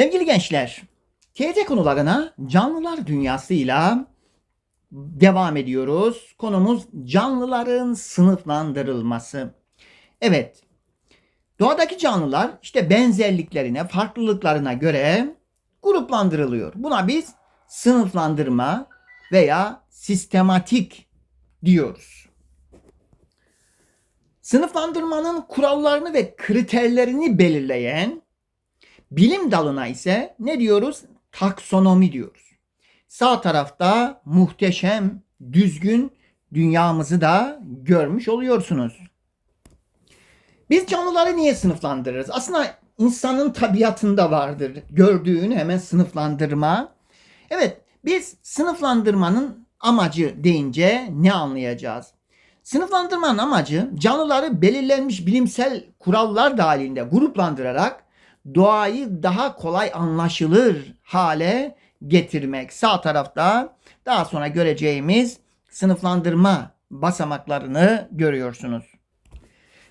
Sevgili gençler, TYT konularına canlılar dünyasıyla devam ediyoruz. Konumuz canlıların sınıflandırılması. Evet, doğadaki canlılar işte benzerliklerine, farklılıklarına göre gruplandırılıyor. Buna biz sınıflandırma veya sistematik diyoruz. Sınıflandırmanın kurallarını ve kriterlerini belirleyen bilim dalına ise ne diyoruz? Taksonomi diyoruz. Sağ tarafta muhteşem, düzgün dünyamızı da görmüş oluyorsunuz. Biz canlıları niye sınıflandırırız? Aslında insanın tabiatında vardır. Gördüğünü hemen sınıflandırma. Evet, biz sınıflandırmanın amacı deyince ne anlayacağız? Sınıflandırmanın amacı canlıları belirlenmiş bilimsel kurallar dahilinde gruplandırarak doğayı daha kolay anlaşılır hale getirmek. Sağ tarafta daha sonra göreceğimiz sınıflandırma basamaklarını görüyorsunuz.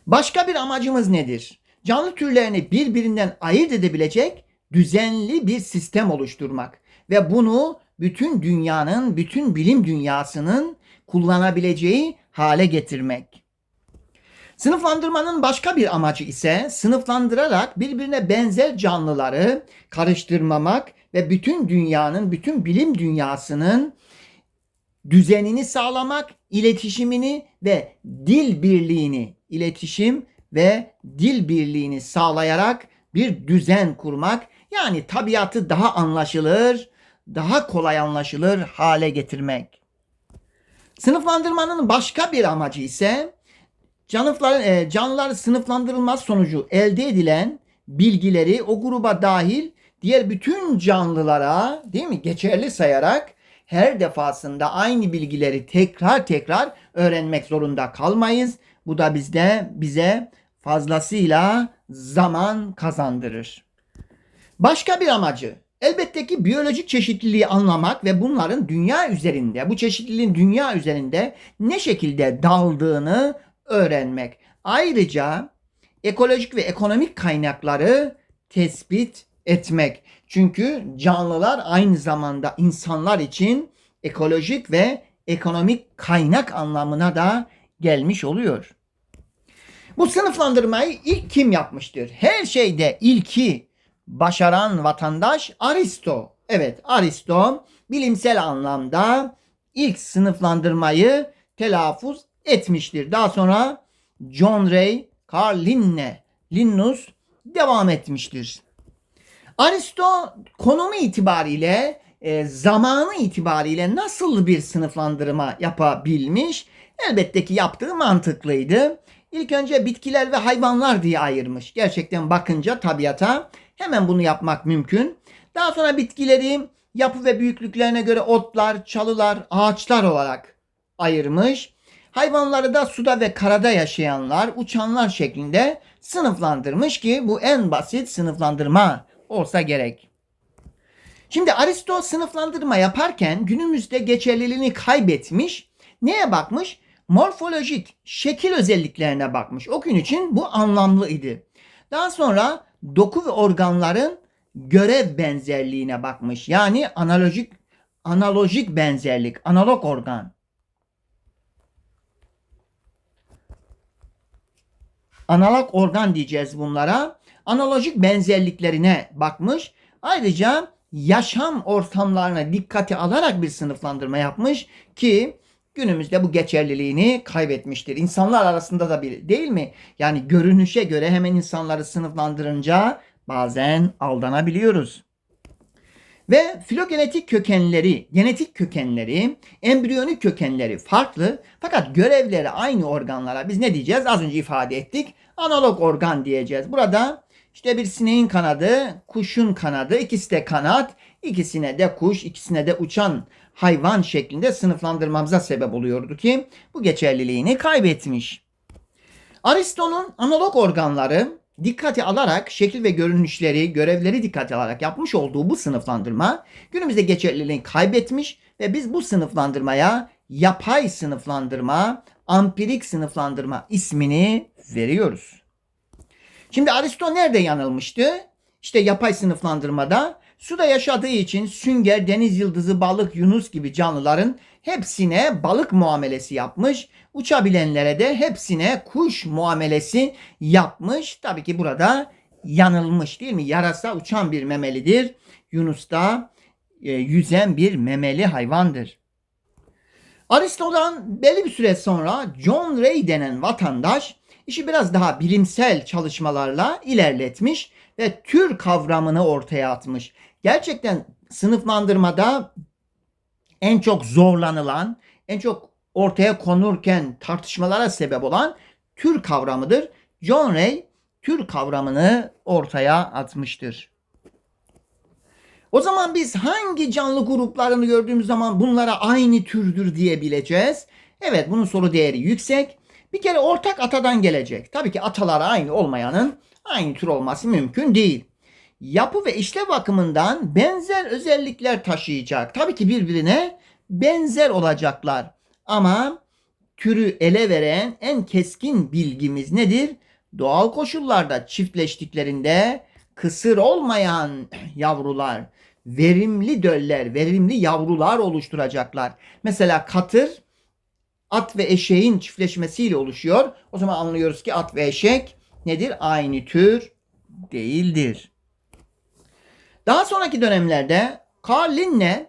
Başka bir amacımız nedir? Canlı türlerini birbirinden ayırt edebilecek düzenli bir sistem oluşturmak ve bunu bütün dünyanın, bütün bilim dünyasının kullanabileceği hale getirmek. Sınıflandırmanın başka bir amacı ise sınıflandırarak birbirine benzer canlıları karıştırmamak ve bütün dünyanın, bütün bilim dünyasının düzenini sağlamak, iletişimini ve dil birliğini, iletişim ve dil birliğini sağlayarak bir düzen kurmak, yani tabiatı daha anlaşılır, daha kolay anlaşılır hale getirmek. Sınıflandırmanın başka bir amacı ise canlıların, e, canlılar sınıflandırılmaz sonucu elde edilen bilgileri o gruba dahil diğer bütün canlılara değil mi geçerli sayarak her defasında aynı bilgileri tekrar tekrar öğrenmek zorunda kalmayız. Bu da bizde bize fazlasıyla zaman kazandırır. Başka bir amacı elbette ki biyolojik çeşitliliği anlamak ve bunların dünya üzerinde, bu çeşitliliğin dünya üzerinde ne şekilde daldığını öğrenmek. Ayrıca ekolojik ve ekonomik kaynakları tespit etmek. Çünkü canlılar aynı zamanda insanlar için ekolojik ve ekonomik kaynak anlamına da gelmiş oluyor. Bu sınıflandırmayı ilk kim yapmıştır? Her şeyde ilki başaran vatandaş Aristo. Evet Aristo bilimsel anlamda ilk sınıflandırmayı telaffuz etmiştir. Daha sonra John Ray, Carl Linne, Linnaeus devam etmiştir. Aristo konumu itibariyle e, zamanı itibariyle nasıl bir sınıflandırma yapabilmiş? Elbette ki yaptığı mantıklıydı. İlk önce bitkiler ve hayvanlar diye ayırmış. Gerçekten bakınca tabiata hemen bunu yapmak mümkün. Daha sonra bitkileri yapı ve büyüklüklerine göre otlar, çalılar, ağaçlar olarak ayırmış. Hayvanları da suda ve karada yaşayanlar, uçanlar şeklinde sınıflandırmış ki bu en basit sınıflandırma olsa gerek. Şimdi Aristo sınıflandırma yaparken günümüzde geçerliliğini kaybetmiş. Neye bakmış? Morfolojik, şekil özelliklerine bakmış. O gün için bu anlamlıydı. Daha sonra doku ve organların görev benzerliğine bakmış. Yani analojik analojik benzerlik, analog organ. Analog organ diyeceğiz bunlara. Analojik benzerliklerine bakmış. Ayrıca yaşam ortamlarına dikkate alarak bir sınıflandırma yapmış ki günümüzde bu geçerliliğini kaybetmiştir. İnsanlar arasında da bir değil mi? Yani görünüşe göre hemen insanları sınıflandırınca bazen aldanabiliyoruz. Ve filogenetik kökenleri, genetik kökenleri, embriyonik kökenleri farklı fakat görevleri aynı organlara biz ne diyeceğiz? Az önce ifade ettik. Analog organ diyeceğiz. Burada işte bir sineğin kanadı, kuşun kanadı, ikisi de kanat, ikisine de kuş, ikisine de uçan hayvan şeklinde sınıflandırmamıza sebep oluyordu ki bu geçerliliğini kaybetmiş. Aristo'nun analog organları dikkate alarak şekil ve görünüşleri, görevleri dikkate alarak yapmış olduğu bu sınıflandırma günümüzde geçerliliğini kaybetmiş ve biz bu sınıflandırmaya yapay sınıflandırma, ampirik sınıflandırma ismini veriyoruz. Şimdi Aristo nerede yanılmıştı? işte yapay sınıflandırmada suda yaşadığı için sünger, deniz yıldızı, balık, yunus gibi canlıların hepsine balık muamelesi yapmış. Uçabilenlere de hepsine kuş muamelesi yapmış. Tabii ki burada yanılmış değil mi? Yarasa uçan bir memelidir. Yunus da e, yüzen bir memeli hayvandır. Aristo'dan belli bir süre sonra John Ray denen vatandaş işi biraz daha bilimsel çalışmalarla ilerletmiş ve tür kavramını ortaya atmış. Gerçekten sınıflandırmada en çok zorlanılan, en çok ortaya konurken tartışmalara sebep olan tür kavramıdır. John Ray tür kavramını ortaya atmıştır. O zaman biz hangi canlı gruplarını gördüğümüz zaman bunlara aynı türdür diyebileceğiz? Evet bunun soru değeri yüksek. Bir kere ortak atadan gelecek. Tabii ki ataları aynı olmayanın aynı tür olması mümkün değil. Yapı ve işlev bakımından benzer özellikler taşıyacak. Tabii ki birbirine benzer olacaklar. Ama türü ele veren en keskin bilgimiz nedir? Doğal koşullarda çiftleştiklerinde kısır olmayan yavrular, verimli döller, verimli yavrular oluşturacaklar. Mesela katır at ve eşeğin çiftleşmesiyle oluşuyor. O zaman anlıyoruz ki at ve eşek nedir? Aynı tür değildir. Daha sonraki dönemlerde Carl Linne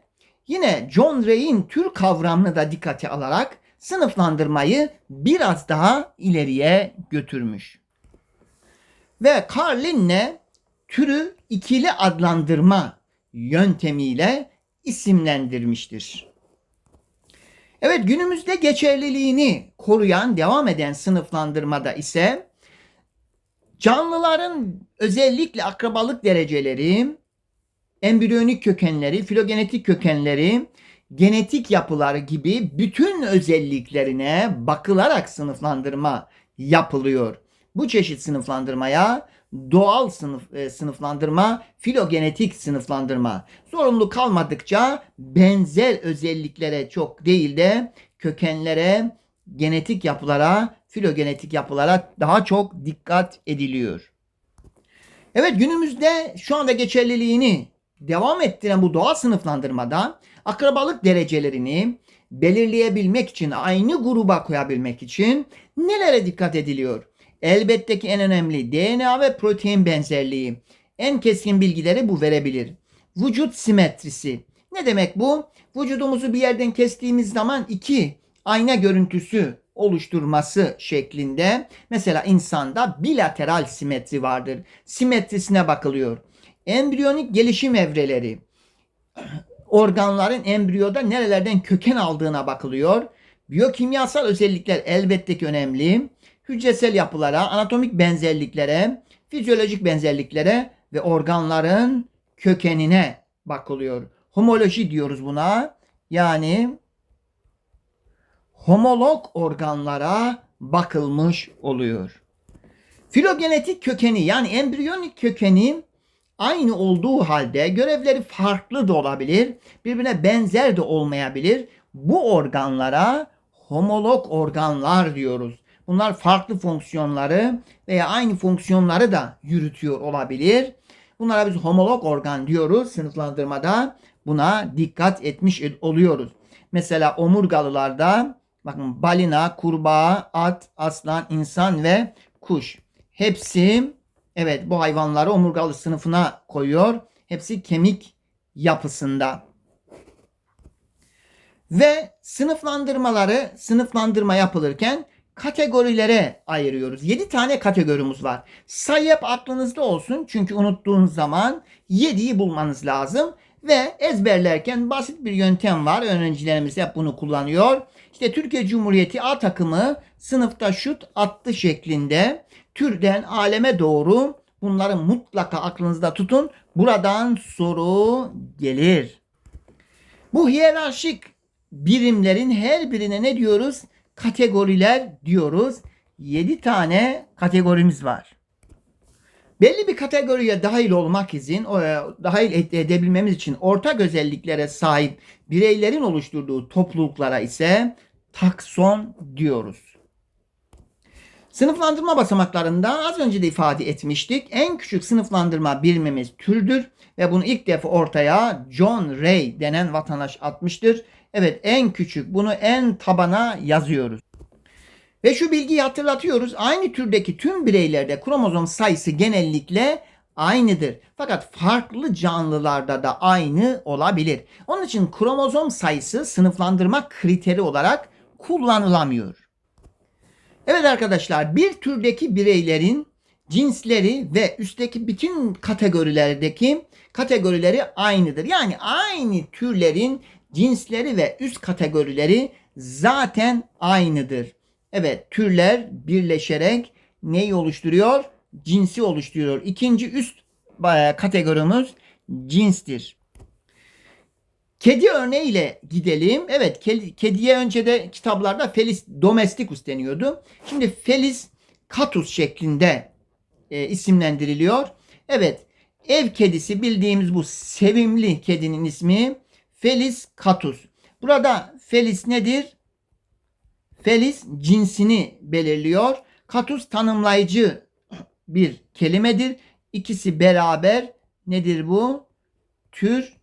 yine John Ray'in tür kavramını da dikkate alarak sınıflandırmayı biraz daha ileriye götürmüş. Ve Carl Linne türü ikili adlandırma yöntemiyle isimlendirmiştir. Evet günümüzde geçerliliğini koruyan devam eden sınıflandırmada ise canlıların özellikle akrabalık dereceleri, embriyonik kökenleri, filogenetik kökenleri, genetik yapıları gibi bütün özelliklerine bakılarak sınıflandırma yapılıyor. Bu çeşit sınıflandırmaya doğal sınıf e, sınıflandırma, filogenetik sınıflandırma. Zorunlu kalmadıkça benzer özelliklere çok değil de kökenlere, genetik yapılara, filogenetik yapılara daha çok dikkat ediliyor. Evet günümüzde şu anda geçerliliğini devam ettiren bu doğal sınıflandırmada akrabalık derecelerini belirleyebilmek için, aynı gruba koyabilmek için nelere dikkat ediliyor? Elbette ki en önemli DNA ve protein benzerliği. En keskin bilgileri bu verebilir. Vücut simetrisi. Ne demek bu? Vücudumuzu bir yerden kestiğimiz zaman iki ayna görüntüsü oluşturması şeklinde. Mesela insanda bilateral simetri vardır. Simetrisine bakılıyor. Embriyonik gelişim evreleri. Organların embriyoda nerelerden köken aldığına bakılıyor. Biyokimyasal özellikler elbette ki önemli hücresel yapılara, anatomik benzerliklere, fizyolojik benzerliklere ve organların kökenine bakılıyor. Homoloji diyoruz buna. Yani homolog organlara bakılmış oluyor. Filogenetik kökeni yani embriyonik kökeni aynı olduğu halde görevleri farklı da olabilir, birbirine benzer de olmayabilir. Bu organlara homolog organlar diyoruz. Bunlar farklı fonksiyonları veya aynı fonksiyonları da yürütüyor olabilir. Bunlara biz homolog organ diyoruz sınıflandırmada. Buna dikkat etmiş oluyoruz. Mesela omurgalılarda bakın balina, kurbağa, at, aslan, insan ve kuş. Hepsi evet bu hayvanları omurgalı sınıfına koyuyor. Hepsi kemik yapısında. Ve sınıflandırmaları sınıflandırma yapılırken kategorilere ayırıyoruz. 7 tane kategorimiz var. Sayı hep aklınızda olsun. Çünkü unuttuğunuz zaman 7'yi bulmanız lazım. Ve ezberlerken basit bir yöntem var. Öğrencilerimiz hep bunu kullanıyor. İşte Türkiye Cumhuriyeti A takımı sınıfta şut attı şeklinde türden aleme doğru bunları mutlaka aklınızda tutun. Buradan soru gelir. Bu hiyerarşik birimlerin her birine ne diyoruz? kategoriler diyoruz. 7 tane kategorimiz var. Belli bir kategoriye dahil olmak için, e, dahil edebilmemiz için ortak özelliklere sahip bireylerin oluşturduğu topluluklara ise takson diyoruz. Sınıflandırma basamaklarında az önce de ifade etmiştik. En küçük sınıflandırma birimimiz türdür ve bunu ilk defa ortaya John Ray denen vatandaş atmıştır. Evet en küçük bunu en tabana yazıyoruz. Ve şu bilgiyi hatırlatıyoruz. Aynı türdeki tüm bireylerde kromozom sayısı genellikle aynıdır. Fakat farklı canlılarda da aynı olabilir. Onun için kromozom sayısı sınıflandırma kriteri olarak kullanılamıyor. Evet arkadaşlar bir türdeki bireylerin cinsleri ve üstteki bütün kategorilerdeki kategorileri aynıdır. Yani aynı türlerin cinsleri ve üst kategorileri zaten aynıdır. Evet türler birleşerek neyi oluşturuyor? Cinsi oluşturuyor. İkinci üst e, kategorimiz cinstir. Kedi örneğiyle gidelim. Evet kediye önce de kitaplarda Felis domesticus deniyordu. Şimdi Felis catus şeklinde e, isimlendiriliyor. Evet ev kedisi bildiğimiz bu sevimli kedinin ismi Felis catus. Burada Felis nedir? Felis cinsini belirliyor. Catus tanımlayıcı bir kelimedir. İkisi beraber nedir bu? Tür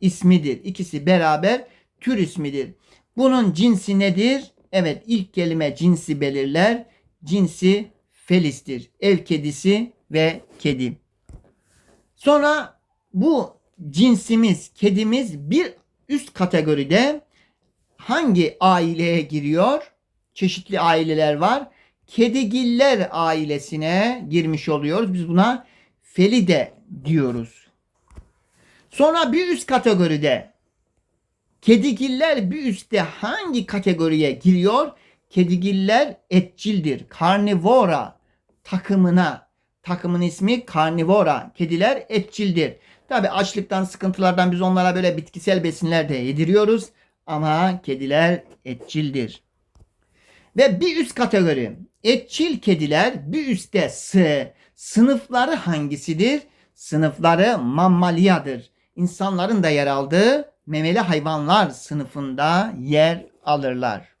ismidir. İkisi beraber tür ismidir. Bunun cinsi nedir? Evet ilk kelime cinsi belirler. Cinsi felistir. Ev kedisi ve kedi. Sonra bu cinsimiz, kedimiz bir üst kategoride hangi aileye giriyor? Çeşitli aileler var. Kedigiller ailesine girmiş oluyoruz. Biz buna felide diyoruz. Sonra bir üst kategoride kedigiller bir üstte hangi kategoriye giriyor? Kedigiller etçildir. Karnivora takımına. Takımın ismi karnivora. Kediler etçildir. Tabi açlıktan, sıkıntılardan biz onlara böyle bitkisel besinler de yediriyoruz. Ama kediler etçildir. Ve bir üst kategori etçil kediler bir üstte sı. Sınıfları hangisidir? Sınıfları mammaliyadır. İnsanların da yer aldığı memeli hayvanlar sınıfında yer alırlar.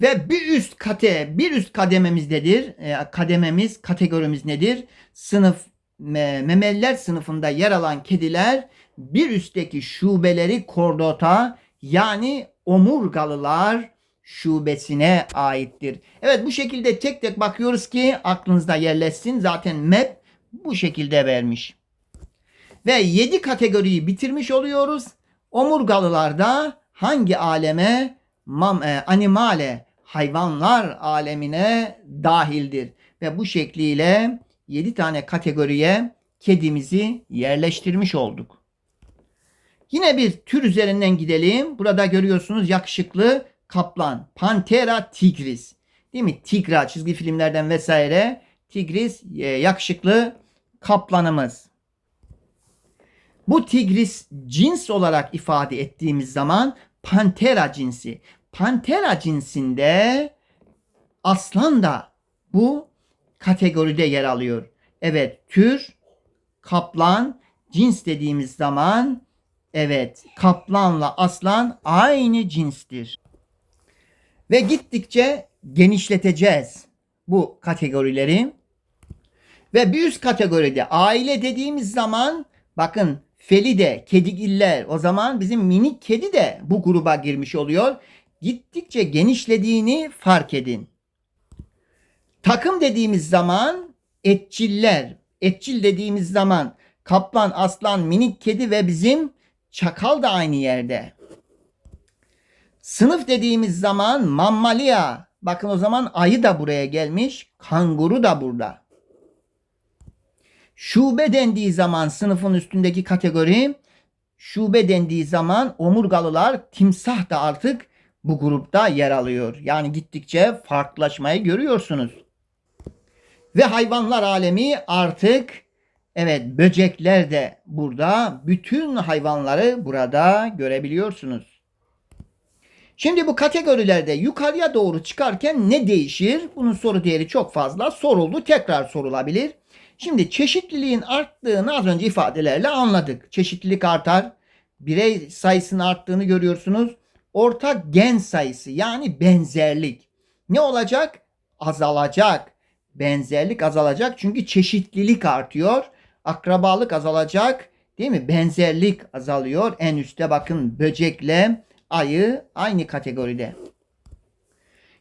Ve bir üst kate, bir üst kadememiz nedir? E, kadememiz, kategorimiz nedir? Sınıf me, memeliler sınıfında yer alan kediler bir üstteki şubeleri kordota yani omurgalılar şubesine aittir. Evet bu şekilde tek tek bakıyoruz ki aklınızda yerleşsin. Zaten map bu şekilde vermiş. Ve 7 kategoriyi bitirmiş oluyoruz. Omurgalılarda hangi aleme? Mam, e, animale, hayvanlar alemine dahildir. Ve bu şekliyle 7 tane kategoriye kedimizi yerleştirmiş olduk. Yine bir tür üzerinden gidelim. Burada görüyorsunuz yakışıklı kaplan. Pantera tigris. Değil mi? Tigra çizgi filmlerden vesaire. Tigris e, yakışıklı kaplanımız. Bu tigris cins olarak ifade ettiğimiz zaman pantera cinsi. Pantera cinsinde aslan da bu kategoride yer alıyor. Evet tür kaplan cins dediğimiz zaman evet kaplanla aslan aynı cinstir. Ve gittikçe genişleteceğiz bu kategorileri. Ve bir üst kategoride aile dediğimiz zaman bakın Felide, kedigiller o zaman bizim minik kedi de bu gruba girmiş oluyor. Gittikçe genişlediğini fark edin. Takım dediğimiz zaman etçiller, etçil dediğimiz zaman kaplan, aslan, minik kedi ve bizim çakal da aynı yerde. Sınıf dediğimiz zaman mammalia. Bakın o zaman ayı da buraya gelmiş. Kanguru da burada. Şube dendiği zaman sınıfın üstündeki kategori şube dendiği zaman omurgalılar timsah da artık bu grupta yer alıyor. Yani gittikçe farklılaşmayı görüyorsunuz. Ve hayvanlar alemi artık evet böcekler de burada. Bütün hayvanları burada görebiliyorsunuz. Şimdi bu kategorilerde yukarıya doğru çıkarken ne değişir? Bunun soru değeri çok fazla. Soruldu tekrar sorulabilir. Şimdi çeşitliliğin arttığını az önce ifadelerle anladık. Çeşitlilik artar. Birey sayısının arttığını görüyorsunuz. Ortak gen sayısı yani benzerlik. Ne olacak? azalacak. Benzerlik azalacak çünkü çeşitlilik artıyor. Akrabalık azalacak. Değil mi? Benzerlik azalıyor. En üstte bakın böcekle ayı aynı kategoride.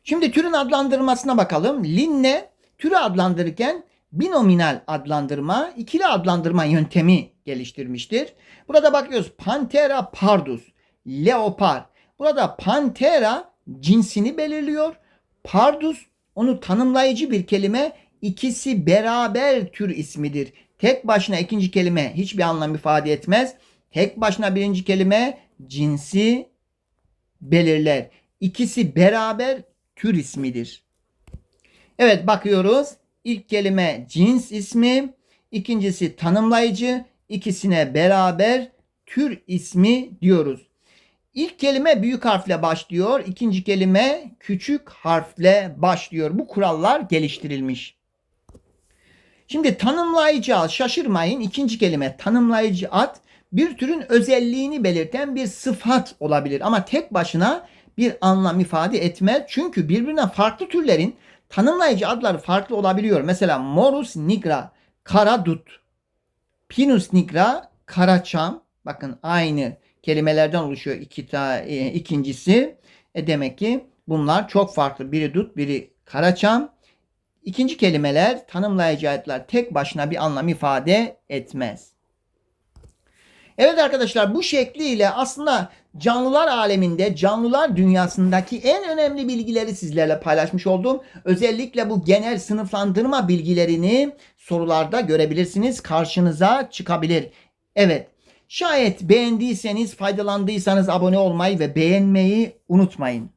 Şimdi türün adlandırmasına bakalım. Linne türü adlandırırken binominal adlandırma, ikili adlandırma yöntemi geliştirmiştir. Burada bakıyoruz Panthera pardus, leopar. Burada Panthera cinsini belirliyor. Pardus onu tanımlayıcı bir kelime. İkisi beraber tür ismidir. Tek başına ikinci kelime hiçbir anlam ifade etmez. Tek başına birinci kelime cinsi belirler. İkisi beraber tür ismidir. Evet bakıyoruz. İlk kelime cins ismi, ikincisi tanımlayıcı, ikisine beraber tür ismi diyoruz. İlk kelime büyük harfle başlıyor, ikinci kelime küçük harfle başlıyor. Bu kurallar geliştirilmiş. Şimdi tanımlayıcı ad şaşırmayın. İkinci kelime tanımlayıcı ad bir türün özelliğini belirten bir sıfat olabilir ama tek başına bir anlam ifade etmez. Çünkü birbirine farklı türlerin tanımlayıcı adları farklı olabiliyor. Mesela Morus nigra, kara dut. Pinus nigra, kara çam. Bakın aynı kelimelerden oluşuyor iki ta, e, ikincisi. E demek ki bunlar çok farklı. Biri dut, biri kara çam. İkinci kelimeler tanımlayıcı adlar tek başına bir anlam ifade etmez. Evet arkadaşlar bu şekliyle aslında canlılar aleminde, canlılar dünyasındaki en önemli bilgileri sizlerle paylaşmış oldum. Özellikle bu genel sınıflandırma bilgilerini sorularda görebilirsiniz. Karşınıza çıkabilir. Evet. Şayet beğendiyseniz, faydalandıysanız abone olmayı ve beğenmeyi unutmayın.